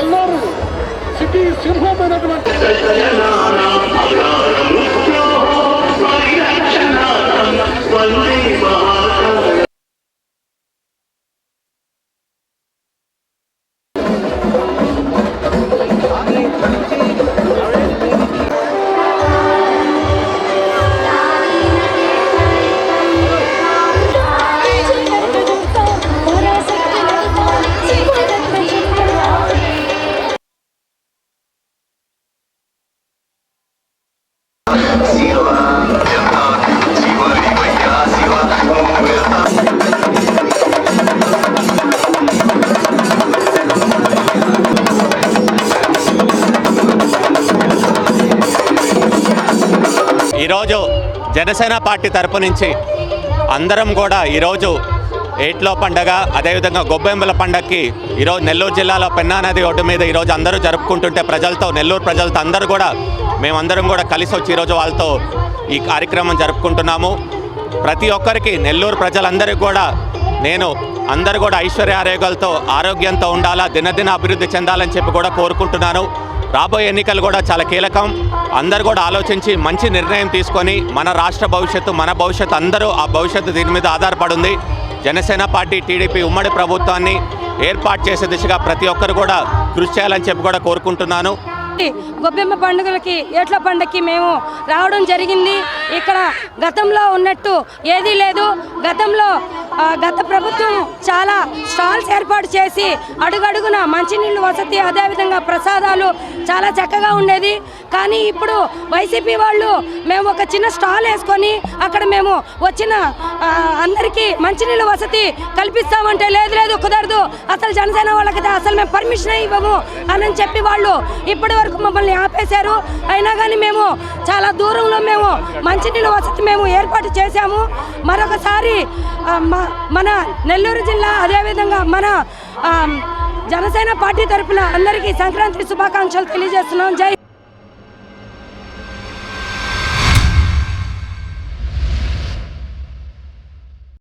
ಎಲ್ಲರೂ city Simha management ఈరోజు Janasena party తరపు నుంచి అందరం కూడా ఈరోజు ఏట్లో పండగ అదేవిధంగా గొబ్బెమ్మల పండగకి ఈరోజు నెల్లూరు జిల్లాలో పెన్నా నది ఒడ్డు మీద ఈరోజు అందరూ జరుపుకుంటుంటే ప్రజలతో నెల్లూరు ప్రజలతో అందరూ కూడా మేమందరం కూడా కలిసి వచ్చి ఈరోజు వాళ్ళతో ఈ కార్యక్రమం జరుపుకుంటున్నాము. ప్రతి ఒక్కరికి నెల్లూరు ప్రజలందరికీ కూడా నేను అందరూ కూడా ఐశ్వర్య ఆరోగ్యాలతో ఆరోగ్యంతో ఉండాలా దినదిన అభివృద్ధి చెందాలని చెప్పి కూడా కోరుకుంటున్నాను. రాబోయే ఎన్నికలు కూడా చాలా కీలకం. అందరు కూడా ఆలోచించి మంచి నిర్ణయం తీసుకొని మన రాష్ట్ర భవిష్యత్తు మన భవిష్యత్తు అందరూ ఆ భవిష్యత్తు దీని మీద ఆధారపడింది. జనసేన పార్టీ టీడీపీ ఉమ్మడి ప్రభుత్వాన్ని ఏర్పాటు చేసే దిశగా ప్రతి ఒక్కరు కూడా కృషి చేయాలని చెప్పి కూడా కోరుకుంటున్నాను. గొబ్బెమ్మ పండుగలకి ఏట్ల పండుగకి మేము రావడం జరిగింది. ఇక్కడ గతంలో ఉన్నట్టు ఏదీ లేదు. గతంలో గత ప్రభుత్వం చాలా స్టాల్స్ ఏర్పాటు చేసి అడుగడుగున మంచినీళ్ళు వసతి అదేవిధంగా ప్రసాదాలు చాలా చక్కగా ఉండేది. కానీ ఇప్పుడు వైసీపీ వాళ్ళు మేము ఒక చిన్న స్టాల్ వేసుకొని అక్కడ మేము వచ్చిన అందరికీ మంచినీళ్ళ వసతి కల్పిస్తామంటే లేదు లేదు కుదరదు. అసలు జనసేన వాళ్ళకి అసలు మేము పర్మిషన్ ఇవ్వము అని చెప్పి వాళ్ళు ఇప్పటి వరకు మమ్మల్ని ఆపేశారు. అయినా కానీ మేము చాలా దూరంలో మేము మంచినీళ్ళ వసతి మేము ఏర్పాటు చేశాము. మరొకసారి మన నెల్లూరు జిల్లా అదేవిధంగా మన జనసేన పార్టీ తరఫున అందరికీ సంక్రాంతి శుభాకాంక్షలు తెలియజేస్తున్నాం. జై